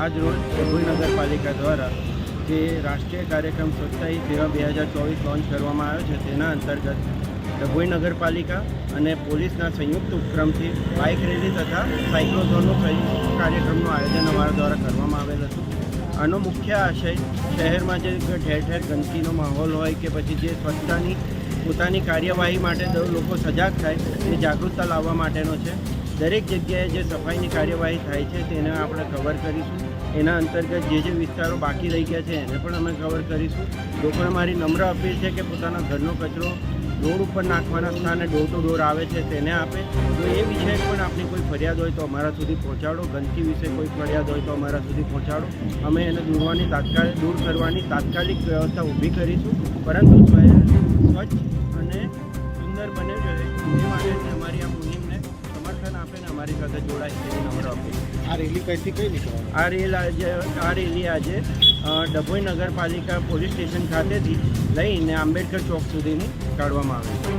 આજ રોજ ડભોઈ નગરપાલિકા દ્વારા જે રાષ્ટ્રીય કાર્યક્રમ સ્વચ્છતા સેવા બે હજાર ચોવીસ લોન્ચ કરવામાં આવ્યો છે, તેના અંતર્ગત ડભોઈ નગરપાલિકા અને પોલીસના સંયુક્ત ઉપક્રમથી બાઇક રેલી તથા સાયક્લોથોનનું સંયુક્ત કાર્યક્રમનું આયોજન અમારા દ્વારા કરવામાં આવેલ હતું. આનો મુખ્ય આશય શહેરમાં જે ઠેર ઠેર ગંદકીનો માહોલ હોય કે પછી જે સ્વચ્છતાની પોતાની કાર્યવાહી માટે લોકો સજાગ થાય એ જાગૃતતા લાવવા માટેનો છે. દરેક જગ્યાએ જે સફાઈની કાર્યવાહી થાય છે તેને આપણે કવર કરીશું. એના અંતર્ગત જે જે વિસ્તારો બાકી રહી ગયા છે એને પણ અમે કવર કરીશું. લોકોને મારી નમ્ર અપીલ છે કે પોતાના ઘરનો કચરો રોડ ઉપર નાખવાના સ્થાને ડોર ટુ ડોર આવે છે તેને આપે. તો એ વિષય પણ આપણી કોઈ ફરિયાદ હોય તો અમારા સુધી પહોંચાડો. ગંદકી વિશે કોઈ ફરિયાદ હોય તો અમારા સુધી પહોંચાડો. અમે એને દૂરવાની તાત્કાલિક દૂર કરવાની તાત્કાલિક વ્યવસ્થા ઊભી કરીશું. પરંતુ સ્વચ્છ અને સુંદર બને છે. એ માટે અમારી આ મુહિમને સમર્થન આપે ને અમારી સાથે જોડાય તેવી નમ્ર અપીલ. આ રેલી કઈથી કઈ નીકળવાની? આ રેલ આજે આ રેલી આજે ડભોઈ નગરપાલિકા પોલીસ સ્ટેશન ખાતેથી લઈને આંબેડકર ચોક સુધીની કાઢવામાં આવે છે.